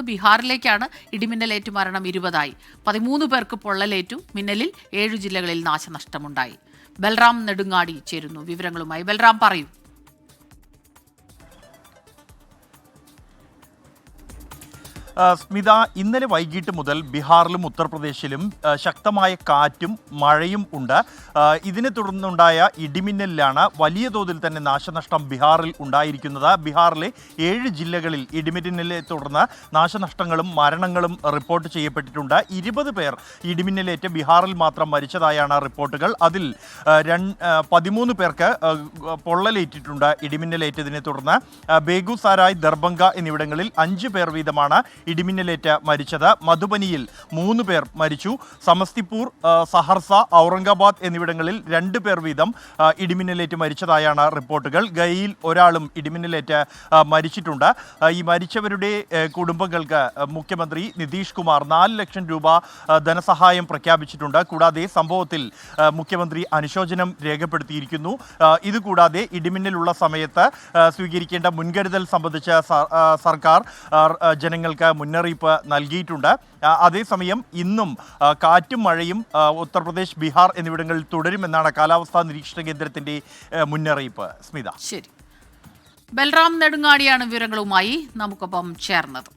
ബീഹാറിലേക്കാണ് ഇടിമിന്നലേറ്റ് മരണം ഇരുപതായി. പതിമൂന്ന് പേർക്ക് പൊള്ളലേറ്റു മിന്നലിൽ ഏഴു ജില്ലകളിൽ നാശനഷ്ടമുണ്ടായി. ബൽറാം നെടുങ്ങാടി ചേരുന്നു വിവരങ്ങളുമായി. ബൽറാം പറയൂ. സ്മിത ഇന്നലെ വൈകിട്ട് മുതൽ ബീഹാറിലും ഉത്തർപ്രദേശിലും ശക്തമായ കാറ്റും മഴയും ഉണ്ട്. ഇതിനെ തുടർന്നുണ്ടായ ഇടിമിന്നലിലാണ് വലിയ തോതിൽ തന്നെ നാശനഷ്ടം ബീഹാറിൽ ഉണ്ടായിരിക്കുന്നത്. ബീഹാറിലെ ഏഴ് ജില്ലകളിൽ ഇടിമിന്നലിനെ തുടർന്ന് നാശനഷ്ടങ്ങളും മരണങ്ങളും റിപ്പോർട്ട് ചെയ്യപ്പെട്ടിട്ടുണ്ട്. ഇരുപത് പേർ ഇടിമിന്നലേറ്റ് ബീഹാറിൽ മാത്രം മരിച്ചതായാണ് റിപ്പോർട്ടുകൾ. അതിൽ പതിമൂന്ന് പേർക്ക് പൊള്ളലേറ്റിട്ടുണ്ട് ഇടിമിന്നലേറ്റതിനെ തുടർന്ന്. ബേഗുസാരായ് ദർഭംഗ എന്നിവിടങ്ങളിൽ അഞ്ച് പേർ വീതമാണ് ഇടിമിന്നലേറ്റ് മരിച്ചത് മധുബനിയിൽ മൂന്ന് പേർ മരിച്ചു. സമസ്തിപൂർ സഹർസ ഔറംഗാബാദ് എന്നിവിടങ്ങളിൽ രണ്ട് പേർ വീതം ഇടിമിന്നലേറ്റ് മരിച്ചതായാണ് റിപ്പോർട്ടുകൾ. ഗയയിൽ ഒരാളും ഇടിമിന്നലേറ്റ് മരിച്ചിട്ടുണ്ട്. ഈ മരിച്ചവരുടെ കുടുംബങ്ങൾക്ക് മുഖ്യമന്ത്രി നിതീഷ് കുമാർ നാല് ലക്ഷം രൂപ ധനസഹായം പ്രഖ്യാപിച്ചിട്ടുണ്ട്. കൂടാതെ സംഭവത്തിൽ മുഖ്യമന്ത്രി അനുശോചനം രേഖപ്പെടുത്തിയിരിക്കുന്നു. ഇതുകൂടാതെ ഇടിമിന്നലുള്ള സമയത്ത് സ്വീകരിക്കേണ്ട മുൻകരുതൽ സംബന്ധിച്ച് സർക്കാർ ജനങ്ങൾക്ക് മുന്നറിയിപ്പ് നൽകിയിട്ടുണ്ട്. അതേസമയം ഇന്നും കാറ്റും മഴയും ഉത്തർപ്രദേശ് ബീഹാർ എന്നിവിടങ്ങളിൽ തുടരുമെന്നാണ് കാലാവസ്ഥാ നിരീക്ഷണ കേന്ദ്രത്തിന്റെ മുന്നറിയിപ്പ്. സ്മിത. ശരി. ബൽറാം നെടുങ്ങാടിയാണ് വിവരങ്ങളുമായി നമുക്കൊപ്പം ചേർന്നത്.